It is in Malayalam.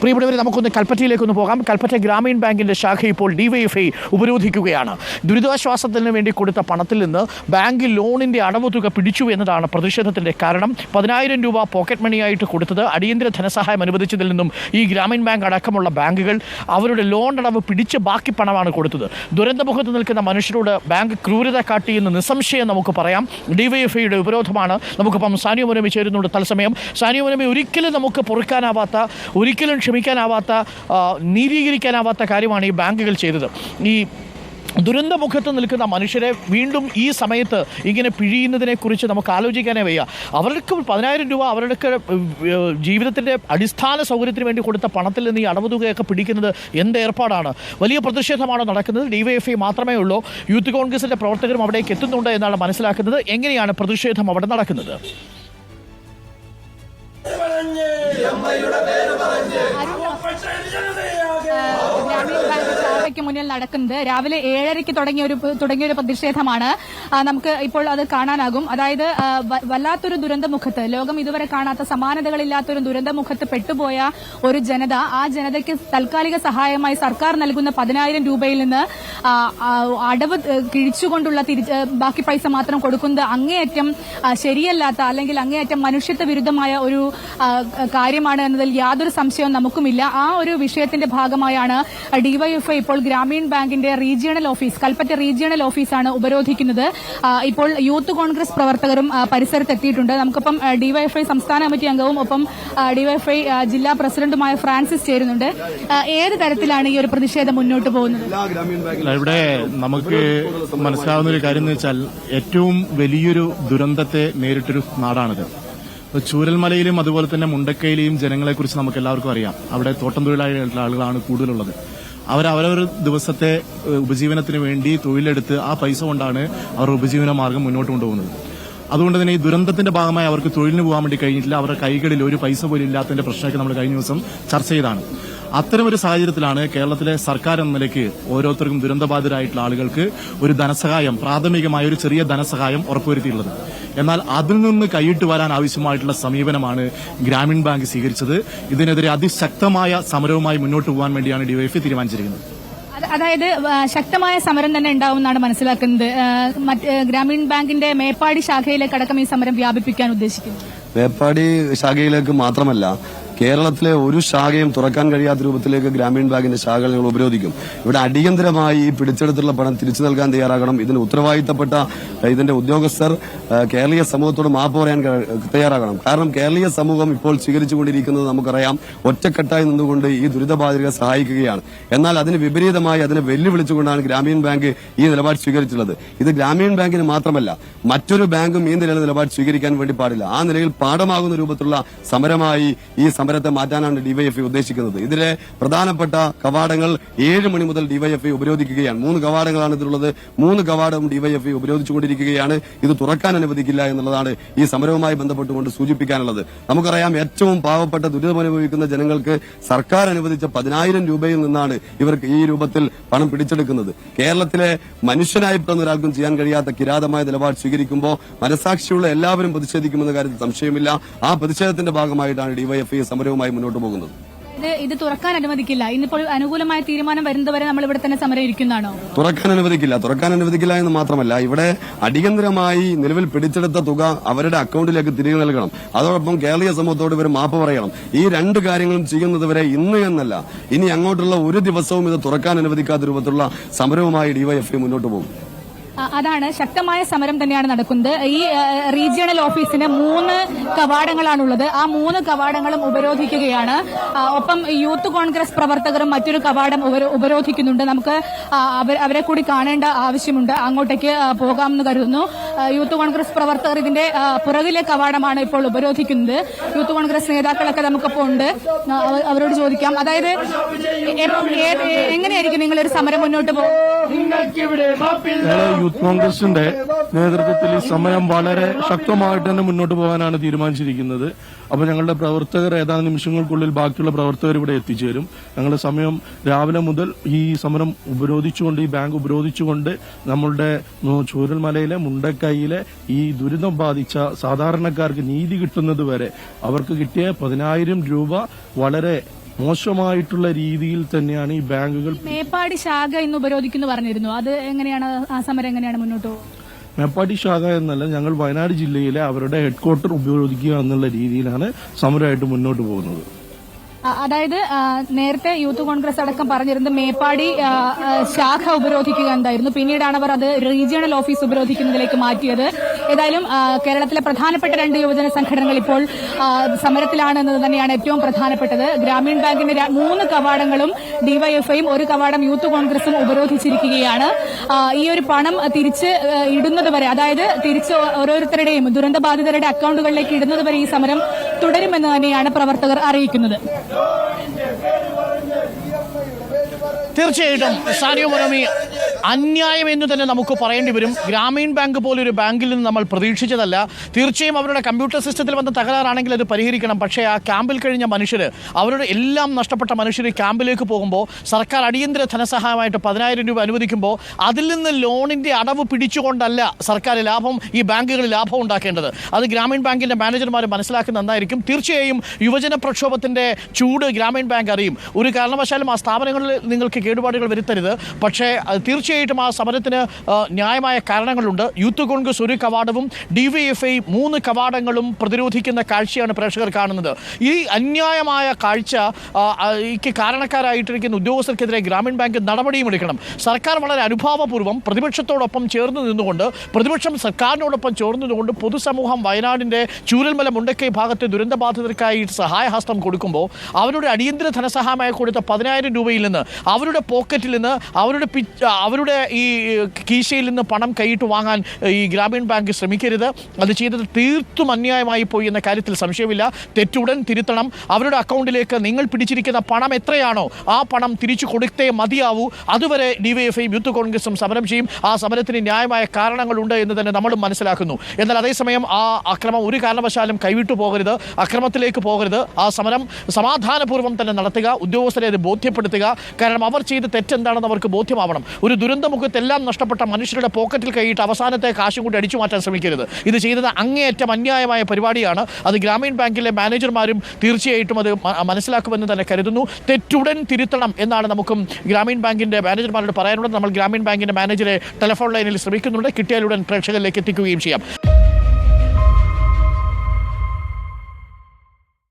പ്രിയപ്പെട്ടവരെ നമുക്കൊന്ന് കൽപ്പറ്റയിലേക്കൊന്ന് പോകാം. കൽപ്പറ്റ ഗ്രാമീൺ ബാങ്കിന്റെ ശാഖ ഇപ്പോൾ ഡിവൈഎഫ്ഐ ഉപരോധിക്കുകയാണ്. ദുരിതാശ്വാസത്തിന് വേണ്ടി കൊടുത്ത പണത്തിൽ നിന്ന് ബാങ്ക് ലോണിന്റെ അടവ് തുക പിടിച്ചു എന്നതാണ് പ്രതിഷേധത്തിന്റെ കാരണം. പതിനായിരം രൂപ പോക്കറ്റ് മണിയായിട്ട് കൊടുത്തത് അടിയന്തര ധനസഹായം അനുവദിച്ചതിൽ നിന്നും ഈ ഗ്രാമീൺ ബാങ്ക് അടക്കമുള്ള ബാങ്കുകൾ അവരുടെ ലോൺ അടവ് പിടിച്ച് ബാക്കി പണമാണ് കൊടുത്തത്. ദുരന്തമുഖത്ത് നിൽക്കുന്ന മനുഷ്യരോട് ബാങ്ക് ക്രൂരത കാട്ടിയെന്ന് നിസ്സംശയം നമുക്ക് പറയാം. ഡിവൈഎഫ്ഐയുടെ ഉപരോധമാണ്. നമുക്കിപ്പം സാനിയ മുനമി ചേരുന്നുണ്ട് തത്സമയം. സാനിയ മുനമി ഒരിക്കലും നമുക്ക് പൊറുക്കാനാവാത്ത ഒരിക്കലും ക്ഷമിക്കാനാവാത്ത നീതീകരിക്കാനാവാത്ത കാര്യമാണ് ഈ ബാങ്കുകൾ ചെയ്തത്. ഈ ദുരന്തമുഖത്ത് നിൽക്കുന്ന മനുഷ്യരെ വീണ്ടും ഈ സമയത്ത് ഇങ്ങനെ പിഴിയുന്നതിനെക്കുറിച്ച് നമുക്ക് ആലോചിക്കാനേ വയ്യ. അവർക്ക് പതിനായിരം രൂപ അവരുടെ ജീവിതത്തിന്റെ അടിസ്ഥാന സൗകര്യത്തിന് വേണ്ടി കൊടുത്ത പണത്തിൽ നിന്ന് ഈ അടവ് തുകയൊക്കെ പിടിക്കുന്നത് എന്ത് ഏർപ്പാടാണ്? വലിയ പ്രതിഷേധമാണ് നടക്കുന്നത്. ഡിവൈഎഫ്ഐ മാത്രമേ ഉള്ളൂ. യൂത്ത് കോൺഗ്രസിന്റെ പ്രവർത്തകരും അവിടേക്ക് എത്തുന്നുണ്ട് എന്നാണ് മനസ്സിലാക്കുന്നത്. എങ്ങനെയാണ് പ്രതിഷേധം അവിടെ നടക്കുന്നത്? ഗ്രാമീൺ ബാങ്ക് ശാഖയ്ക്ക് മുന്നിൽ നടക്കുന്നത്. രാവിലെ ഏഴരയ്ക്ക് തുടങ്ങിയ ഒരു തുടങ്ങിയ ഒരു പ്രതിഷേധമാണ്. നമുക്ക് ഇപ്പോൾ അത് കാണാനാകും. അതായത് വല്ലാത്തൊരു ദുരന്തമുഖത്ത് ലോകം ഇതുവരെ കാണാത്ത സമാനതകളില്ലാത്തൊരു ദുരന്തമുഖത്ത് പെട്ടുപോയ ഒരു ജനത ആ ജനതയ്ക്ക് താൽക്കാലിക സഹായമായി സർക്കാർ നൽകുന്ന പതിനായിരം രൂപയിൽ നിന്ന് അടവ് കിഴിച്ചുകൊണ്ടുള്ള ബാക്കി പൈസ മാത്രം കൊടുക്കുന്നത് അങ്ങേയറ്റം ശരിയല്ലാത്ത അല്ലെങ്കിൽ അങ്ങേയറ്റം മനുഷ്യത്വ വിരുദ്ധമായ ഒരു കാര്യമാണ് എന്നതിൽ യാതൊരു സംശയവും നമുക്കുമില്ല. ആ ഒരു വിഷയത്തിന്റെ ഭാഗമായാണ് ഡിവൈഎഫ്ഐ ഇപ്പോൾ ഗ്രാമീൺ ബാങ്കിന്റെ റീജിയണൽ ഓഫീസ് കൽപ്പറ്റ റീജിയണൽ ഓഫീസാണ് ഉപരോധിക്കുന്നത്. ഇപ്പോൾ യൂത്ത് കോൺഗ്രസ് പ്രവർത്തകരും പരിസരത്തെത്തിയിട്ടുണ്ട്. നമുക്കിപ്പം ഡിവൈഎഫ്ഐ സംസ്ഥാന കമ്മിറ്റി അംഗവും ഒപ്പം ഡിവൈഎഫ്ഐ ജില്ലാ പ്രസിഡന്റുമായ ഫ്രാൻസിസ് ചേരുന്നുണ്ട്. ഏത് തരത്തിലാണ് ഈ ഒരു പ്രതിഷേധം മുന്നോട്ട് പോകുന്നത്? ഇവിടെ നമുക്ക് മനസ്സിലാവുന്ന ഒരു കാര്യം എന്ന് വെച്ചാൽ ഏറ്റവും വലിയൊരു ദുരന്തത്തെ നേരിട്ടൊരു നാടാണിത്. ചൂരൽമലയിലും അതുപോലെ തന്നെ മുണ്ടക്കയിലെയും ജനങ്ങളെക്കുറിച്ച് നമുക്ക് എല്ലാവർക്കും അറിയാം. അവിടെ തോട്ടം തൊഴിലാളികളുടെ ആളുകളാണ് കൂടുതലുള്ളത്. അവർ അവരവർ ദിവസത്തെ ഉപജീവനത്തിന് വേണ്ടി തൊഴിലെടുത്ത് ആ പൈസ കൊണ്ടാണ് അവർ ഉപജീവന മാർഗം മുന്നോട്ട് കൊണ്ടുപോകുന്നത്. അതുകൊണ്ട് തന്നെ ഈ ദുരന്തത്തിന്റെ ഭാഗമായി അവർക്ക് തൊഴിലിന് പോകാൻ വേണ്ടി കഴിഞ്ഞിട്ടില്ല. അവരുടെ കൈകളിൽ ഒരു പൈസ പോലും ഇല്ലാത്തതിന്റെ പ്രശ്നമൊക്കെ നമ്മൾ കഴിഞ്ഞ ദിവസം ചർച്ച ചെയ്താണ്. അത്തരമൊരു സാഹചര്യത്തിലാണ് കേരളത്തിലെ സർക്കാർ എന്ന നിലയ്ക്ക് ഓരോരുത്തർക്കും ദുരന്തബാധിതരായിട്ടുള്ള ആളുകൾക്ക് ഒരു ധനസഹായം പ്രാഥമികമായ ഒരു ചെറിയ ധനസഹായം ഉറപ്പുവരുത്തിയിട്ടുള്ളത്. എന്നാൽ അതിൽ നിന്ന് കൈയിട്ട് വരാൻ ആവശ്യമായിട്ടുള്ള സമീപനമാണ് ഗ്രാമീൺ ബാങ്ക് സ്വീകരിച്ചത്. ഇതിനെതിരെ അതിശക്തമായ സമരവുമായി മുന്നോട്ട് പോകാൻ വേണ്ടിയാണ് ഡിവൈഎഫ്ഐ തീരുമാനിച്ചിരിക്കുന്നത്. അതായത് ശക്തമായ സമരം തന്നെ ഉണ്ടാവുമെന്നാണ് മനസ്സിലാക്കുന്നത്. മറ്റ് ഗ്രാമീൺ ബാങ്കിന്റെ മേപ്പാടി ശാഖയിലേക്ക് അടക്കം ഈ സമരം വ്യാപിപ്പിക്കാൻ ഉദ്ദേശിക്കുന്നു. മേപ്പാടി ശാഖയിലേക്ക് മാത്രമല്ല കേരളത്തിലെ ഒരു ശാഖയും തുറക്കാൻ കഴിയാത്ത രൂപത്തിലേക്ക് ഗ്രാമീൺ ബാങ്കിന്റെ ശാഖകൾ ഞങ്ങൾ ഉപരോധിക്കും. ഇവിടെ അടിയന്തരമായി പിടിച്ചെടുത്തുള്ള പണം തിരിച്ചു നൽകാൻ തയ്യാറാകണം. ഇതിന് ഉത്തരവാദിത്തപ്പെട്ട ഇതിന്റെ ഉദ്യോഗസ്ഥർ കേരളീയ സമൂഹത്തോട് മാപ്പ് പറയാൻ തയ്യാറാകണം. കാരണം കേരളീയ സമൂഹം ഇപ്പോൾ സ്വീകരിച്ചുകൊണ്ടിരിക്കുന്നത് നമുക്കറിയാം ഒറ്റക്കെട്ടായി നിന്നുകൊണ്ട് ഈ ദുരിതബാധിതരെ സഹായിക്കുകയാണ്. എന്നാൽ അതിന് വിപരീതമായി അതിനെ വെല്ലുവിളിച്ചുകൊണ്ടാണ് ഗ്രാമീൺ ബാങ്ക് ഈ നിലപാട് സ്വീകരിച്ചിട്ടുള്ളത്. ഇത് ഗ്രാമീൺ ബാങ്കിന് മാത്രമല്ല മറ്റൊരു ബാങ്കും ഈ നിലയിലെ നിലപാട് സ്വീകരിക്കാൻ വേണ്ടി പാടില്ല. ആ നിലയിൽ പാഠമാകുന്ന രൂപത്തിലുള്ള സമരമായി ഈ സമരത്തെ മാറ്റാനാണ് ഡിവൈഎഫ്ഐ ഉദ്ദേശിക്കുന്നത്. ഇതിലെ പ്രധാനപ്പെട്ട കവാടങ്ങൾ ഏഴ് മണി മുതൽ ഡിവൈഎഫ്ഐ ഉപരോധിക്കുകയാണ്. മൂന്ന് കവാടങ്ങളാണ് ഇതിലുള്ളത്. മൂന്ന് കവാടവും ഡിവൈഎഫ്ഐ ഉപരോധിച്ചുകൊണ്ടിരിക്കുകയാണ്. ഇത് തുറക്കാൻ അനുവദിക്കില്ല എന്നുള്ളതാണ് ഈ സമരവുമായി ബന്ധപ്പെട്ടുകൊണ്ട് സൂചിപ്പിക്കാനുള്ളത്. നമുക്കറിയാം ഏറ്റവും പാവപ്പെട്ട ദുരിതമനുഭവിക്കുന്ന ജനങ്ങൾക്ക് സർക്കാർ അനുവദിച്ച പതിനായിരം രൂപയിൽ നിന്നാണ് ഇവർക്ക് ഈ രൂപത്തിൽ പണം പിടിച്ചെടുക്കുന്നത്. കേരളത്തിലെ മനുഷ്യനായി പിറന്ന ഒരാൾക്കും ചെയ്യാൻ കഴിയാത്ത കിരാതമായ നിലപാട് സ്വീകരിക്കുമ്പോൾ മനസാക്ഷിയുള്ള എല്ലാവരും പ്രതിഷേധിക്കുമെന്ന കാര്യത്തിൽ സംശയമില്ല. ആ പ്രതിഷേധത്തിന്റെ ഭാഗമായിട്ടാണ് ഡിവൈഎഫ്ഐ സമരവുമായി മുന്നോട്ട് പോകുന്നത്. ഇത് ഇത് തുറക്കാൻ അനുവദിക്കില്ല. ഇന്നിപ്പോൾ അനുകൂലമായ തീരുമാനം വരുന്നതുവരെ നമ്മൾ ഇവിടെ തന്നെ സമരം ഇരിക്കുന്നതാണോ? തുറക്കാൻ അനുവദിക്കില്ല. തുറക്കാൻ അനുവദിക്കില്ല എന്ന് മാത്രമല്ല ഇവിടെ അടിയന്തരമായി നിലവിൽ പിടിച്ചെടുത്ത തുക അവരുടെ അക്കൌണ്ടിലേക്ക് തിരികെ നൽകണം. അതോടൊപ്പം കേരളീയ സമൂഹത്തോട് ഇവർ മാപ്പ് പറയണം. ഈ രണ്ട് കാര്യങ്ങളും ചെയ്യുന്നതുവരെ ഇന്ന് എന്നല്ല. ഇനി അങ്ങോട്ടുള്ള ഒരു ദിവസവും ഇത് തുറക്കാൻ അനുവദിക്കാത്ത രൂപത്തിലുള്ള സമരവുമായി ഡിവൈഎഫ്ഐ മുന്നോട്ട് പോകും. അതാണ് ശക്തമായ സമരം തന്നെയാണ് നടക്കുന്നത്. ഈ റീജിയണൽ ഓഫീസിന് മൂന്ന് കവാടങ്ങളാണുള്ളത്. ആ മൂന്ന് കവാടങ്ങളും ഉപരോധിക്കുകയാണ്. ഒപ്പം യൂത്ത് കോൺഗ്രസ് പ്രവർത്തകരും മറ്റൊരു കവാടം ഉപരോധിക്കുന്നുണ്ട്. നമുക്ക് അവരെ കൂടി കാണേണ്ട ആവശ്യമുണ്ട്. അങ്ങോട്ടേക്ക് പോകാമെന്ന് കരുതുന്നു. യൂത്ത് കോൺഗ്രസ് പ്രവർത്തകർ ഇതിന്റെ പുറകിലെ കവാടമാണ് ഇപ്പോൾ ഉപരോധിക്കുന്നത്. യൂത്ത് കോൺഗ്രസ് നേതാക്കളൊക്കെ നമുക്കിപ്പോൾ ഉണ്ട്. അവരോട് ചോദിക്കാം. അതായത് എങ്ങനെയായിരിക്കും നിങ്ങളൊരു സമരം മുന്നോട്ട് പോകും യൂത്ത് കോൺഗ്രസിന്റെ നേതൃത്വത്തിൽ ഈ സമരം വളരെ ശക്തമായിട്ട് തന്നെ മുന്നോട്ട് പോകാനാണ് തീരുമാനിച്ചിരിക്കുന്നത്. അപ്പൊ ഞങ്ങളുടെ പ്രവർത്തകർ ഏതാനും നിമിഷങ്ങൾക്കുള്ളിൽ ബാക്കിയുള്ള പ്രവർത്തകർ ഇവിടെ എത്തിച്ചേരും. ഞങ്ങളുടെ സമയം രാവിലെ മുതൽ ഈ സമരം ഉപരോധിച്ചുകൊണ്ട് ഈ ബാങ്ക് ഉപരോധിച്ചുകൊണ്ട് നമ്മളുടെ ചൂരൽമലയിലെ മുണ്ടക്കൈയിലെ ഈ ദുരിതം ബാധിച്ച സാധാരണക്കാർക്ക് നീതി കിട്ടുന്നത് വരെ അവർക്ക് കിട്ടിയ പതിനായിരം രൂപ വളരെ മോശമായിട്ടുള്ള രീതിയിൽ തന്നെയാണ് ഈ ബാങ്കുകൾ മേപ്പാടി ശാഖ ഇന്ന് ഉപരോധിക്കുന്നു പറഞ്ഞിരുന്നു. അത് എങ്ങനെയാണ് ആ സമരം എങ്ങനെയാണ് മുന്നോട്ട് മേപ്പാടി ശാഖ എന്നല്ല ഞങ്ങൾ വയനാട് ജില്ലയിലെ അവരുടെ ഹെഡ്ക്വാർട്ടർ ഉപയോഗിക്കുക എന്നുള്ള രീതിയിലാണ് സമരമായിട്ട് മുന്നോട്ട് പോകുന്നത്. അതായത് നേരത്തെ യൂത്ത് കോൺഗ്രസ് അടക്കം പറഞ്ഞിരുന്നത് മേപ്പാടി ശാഖ ഉപരോധിക്കുക എന്തായിരുന്നു. പിന്നീടാണ് അവർ അത് റീജിയണൽ ഓഫീസ് ഉപരോധിക്കുന്നതിലേക്ക് മാറ്റിയത്. ഏതായാലും കേരളത്തിലെ പ്രധാനപ്പെട്ട രണ്ട് യുവജന സംഘടനകൾ ഇപ്പോൾ സമരത്തിലാണ് സമരത്തിലാണെന്നത് തന്നെയാണ് ഏറ്റവും പ്രധാനപ്പെട്ടത്. ഗ്രാമീൺ ബാങ്കിന്റെ മൂന്ന് കവാടങ്ങളും ഡിവൈഎഫ്ഐയും ഒരു കവാടം യൂത്ത് കോൺഗ്രസും ഉപരോധിച്ചിരിക്കുകയാണ്. ഈ ഒരു പണം തിരിച്ച് ഇടുന്നതുവരെ ഇടുന്നത് വരെ അതായത് തിരിച്ച് ഓരോരുത്തരുടെയും ദുരന്തബാധിതരുടെ അക്കൗണ്ടുകളിലേക്ക് ഇടുന്നതുവരെ ഈ സമരം തുടരുമെന്ന് തന്നെയാണ് പ്രവർത്തകർ അറിയിക്കുന്നത്. തീർച്ചയായിട്ടും സാനിയോ മനോമി അന്യായം എന്ന് തന്നെ നമുക്ക് പറയേണ്ടി വരും. ഗ്രാമീൺ ബാങ്ക് പോലൊരു ബാങ്കിൽ നിന്ന് നമ്മൾ പ്രതീക്ഷിച്ചതല്ല. തീർച്ചയായും അവരുടെ കമ്പ്യൂട്ടർ സിസ്റ്റത്തിൽ വന്ന തകരാറാണെങ്കിൽ അത് പരിഹരിക്കണം. പക്ഷേ ആ ക്യാമ്പിൽ കഴിഞ്ഞ മനുഷ്യർ അവരുടെ എല്ലാം നഷ്ടപ്പെട്ട മനുഷ്യർ ക്യാമ്പിലേക്ക് പോകുമ്പോൾ സർക്കാർ അടിയന്തര ധനസഹായമായിട്ട് പതിനായിരം രൂപ അനുവദിക്കുമ്പോൾ അതിൽ നിന്ന് ലോണിന്റെ അടവ് പിടിച്ചുകൊണ്ടല്ല സർക്കാർ ലാഭം ഈ ബാങ്കുകൾ ലാഭം ഉണ്ടാക്കേണ്ടത്. അത് ഗ്രാമീൺ ബാങ്കിന്റെ മാനേജർമാർ മനസ്സിലാക്കുന്ന നന്നായിരിക്കും. തീർച്ചയായും യുവജന പ്രക്ഷോഭത്തിന്റെ ചൂട് ഗ്രാമീൺ ബാങ്ക് അറിയും. ഒരു കാരണവശാലും ആ സ്ഥാപനങ്ങളിൽ നിങ്ങൾക്ക് കേടുപാടുകൾ വരുത്തരുത്. പക്ഷേ തീർച്ചയായിട്ടും ആ സമരത്തിന് ന്യായമായ കാരണങ്ങളുണ്ട്. യൂത്ത് കോൺഗ്രസ് ഒരു കവാടവും ഡി വി എഫ് ഐ മൂന്ന് കവാടങ്ങളും പ്രതിരോധിക്കുന്ന കാഴ്ചയാണ് പ്രേക്ഷകർ കാണുന്നത്. ഈ അന്യായമായ കാഴ്ച ഈക്ക് കാരണക്കാരായിട്ടിരിക്കുന്ന ഉദ്യോഗസ്ഥർക്കെതിരെ ഗ്രാമീൺ ബാങ്ക് നടപടിയും എടുക്കണം. സർക്കാർ വളരെ അനുഭാവപൂർവം പ്രതിപക്ഷത്തോടൊപ്പം ചേർന്ന് നിന്നുകൊണ്ട് പ്രതിപക്ഷം സർക്കാരിനോടൊപ്പം ചേർന്ന് നിന്നുകൊണ്ട് പൊതുസമൂഹം വയനാടിന്റെ ചൂരൽമല മുണ്ടക്കൈ ഭാഗത്തെ ദുരന്തബാധിതർക്കായി സഹായഹസ്തം കൊടുക്കുമ്പോൾ അവരുടെ അടിയന്തര ധനസഹായമായി കൊടുത്ത പതിനായിരം രൂപയിൽ നിന്ന് അവരുടെ പോക്കറ്റിൽ നിന്ന് അവരുടെ അവരുടെ ഈ കീശയിൽ നിന്ന് പണം കൈയിട്ട് വാങ്ങാൻ ഈ ഗ്രാമീൺ ബാങ്ക് ശ്രമിക്കരുത്. അത് ചെയ്തത് തീർത്തും അന്യായമായി പോയി എന്ന കാര്യത്തിൽ സംശയമില്ല. തെറ്റുടൻ തിരുത്തണം. അവരുടെ അക്കൗണ്ടിലേക്ക് നിങ്ങൾ പിടിച്ചിരിക്കുന്ന പണം എത്രയാണോ ആ പണം തിരിച്ചു കൊടുത്തേ മതിയാവൂ. അതുവരെ ഡിവൈഎഫ്ഐ യൂത്ത് കോൺഗ്രസും സമരം ചെയ്യും. ആ സമരത്തിന് ന്യായമായ കാരണങ്ങളുണ്ട് എന്ന് തന്നെ നമ്മളും മനസ്സിലാക്കുന്നു. എന്നാൽ അതേസമയം ആ അക്രമം ഒരു കാരണവശാലും കൈവിട്ടു പോകരുത്. അക്രമത്തിലേക്ക് പോകരുത്. ആ സമരം സമാധാനപൂർവം തന്നെ നടത്തുക. ഉദ്യോഗസ്ഥരെ അത് ബോധ്യപ്പെടുത്തുക. കാരണം അവർ ചെയ്ത തെറ്റെന്താണെന്ന് അവർക്ക് ബോധ്യമാവണം. ഒരു ദുരന്തമുഖത്തെല്ലാം നഷ്ടപ്പെട്ട മനുഷ്യരുടെ പോക്കറ്റിൽ കൈയിട്ട് അവസാനത്തെ കാശും കൂടി അടിച്ചു മാറ്റാൻ ശ്രമിക്കരുത്. ഇത് ചെയ്തത് അങ്ങേയറ്റം അന്യായമായ പരിപാടിയാണ്. അത് ഗ്രാമീൺ ബാങ്കിലെ മാനേജർമാരും തീർച്ചയായിട്ടും അത് മനസ്സിലാക്കുമെന്ന് തന്നെ കരുതുന്നു. തെറ്റുടൻ തിരുത്തണം എന്നാണ് നമുക്കും ഗ്രാമീൺ ബാങ്കിന്റെ മാനേജർമാരോട് പറയാനുള്ളത്. നമ്മൾ ഗ്രാമീൺ ബാങ്കിന്റെ മാനേജറെ ടെലിഫോൺ ലൈനിൽ ശ്രമിക്കുന്നുണ്ട്. കിട്ടിയാലുടൻ പ്രേക്ഷകരിലേക്ക് എത്തിക്കുകയും ചെയ്യാം.